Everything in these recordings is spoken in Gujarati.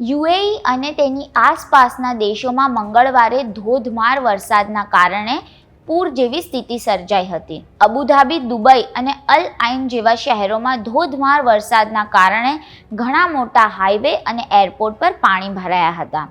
યુએઈ અને તેની આસપાસના દેશોમાં મંગળવારે ધોધમાર વરસાદના કારણે પૂર જેવી સ્થિતિ સર્જાઈ હતી. અબુધાબી, દુબઈ અને અલ આઇન જેવા શહેરોમાં ધોધમાર વરસાદના કારણે ઘણા મોટા હાઈવે અને એરપોર્ટ પર પાણી ભરાયા હતા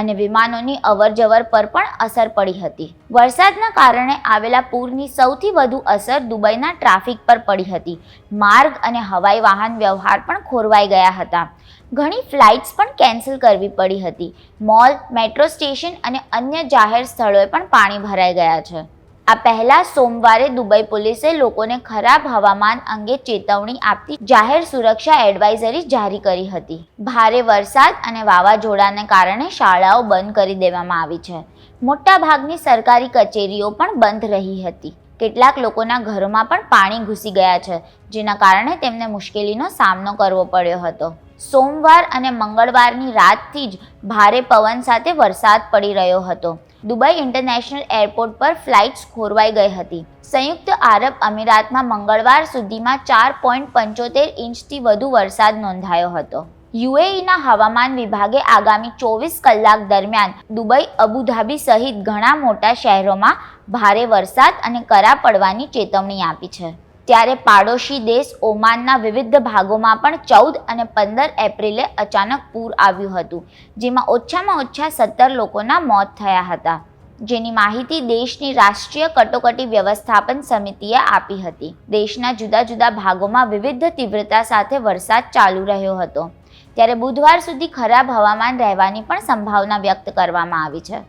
અને વિમાનોની અવરજવર પર પણ અસર પડી હતી. વરસાદના કારણે આવેલા પૂરની સૌથી વધુ અસર દુબઈના ટ્રાફિક પર પડી હતી. માર્ગ અને હવાઈ વાહન વ્યવહાર પણ ખોરવાઈ ગયા હતા. ઘણી ફ્લાઇટ્સ પણ કેન્સલ કરવી પડી હતી. મોલ મેટ્રો સ્ટેશન અને અન્ય જાહેર સ્થળોએ પણ પાણી ભરાઈ ગયા છે. આ પહેલા સોમવારે દુબઈ પોલીસે લોકોને ખરાબ હવામાન અંગે ચેતવણી આપતી જાહેર સુરક્ષા એડવાઇઝરી જારી કરી હતી. ભારે વરસાદ અને વાવાઝોડાને કારણે શાળાઓ બંધ કરી દેવામાં આવી છે. મોટાભાગની સરકારી કચેરીઓ પણ બંધ રહી હતી. કેટલાક લોકોના ઘરોમાં પણ પાણી ઘૂસી ગયા છે, જેના કારણે તેમને મુશ્કેલીનો સામનો કરવો પડ્યો હતો. સોમવાર અને મંગળવારની રાતથી જ ભારે પવન સાથે વરસાદ પડી રહ્યો હતો. દુબઈ ઇન્ટરનેશનલ એરપોર્ટ પર ફ્લાઇટ્સ ખોરવાઈ ગઈ હતી. સંયુક્ત આરબ અમીરાતમાં મંગળવાર સુધીમાં ચાર પોઈન્ટ પંચોતેર ઇંચથી વધુ વરસાદ નોંધાયો હતો. યુએઈના હવામાન વિભાગે આગામી ચોવીસ કલાક દરમિયાન દુબઈ, અબુધાબી સહિત ઘણા મોટા શહેરોમાં ભારે વરસાદ અને કરા પડવાની ચેતવણી આપી છે. ત્યારે પાડોશી દેશ ઓમાનના વિવિધ ભાગોમાં પણ ચૌદ અને પંદર એપ્રિલે અચાનક પૂર આવ્યું હતું, જેમાં ઓછામાં ઓછા સત્તર લોકોના મોત થયા હતા. જેની માહિતી દેશની રાષ્ટ્રીય કટોકટી વ્યવસ્થાપન સમિતિએ આપી હતી. દેશના જુદા જુદા ભાગોમાં વિવિધ તીવ્રતા સાથે વરસાદ ચાલુ રહ્યો હતો. ત્યારે બુધવાર સુધી ખરાબ હવામાન રહેવાની પણ સંભાવના વ્યક્ત કરવામાં આવી છે.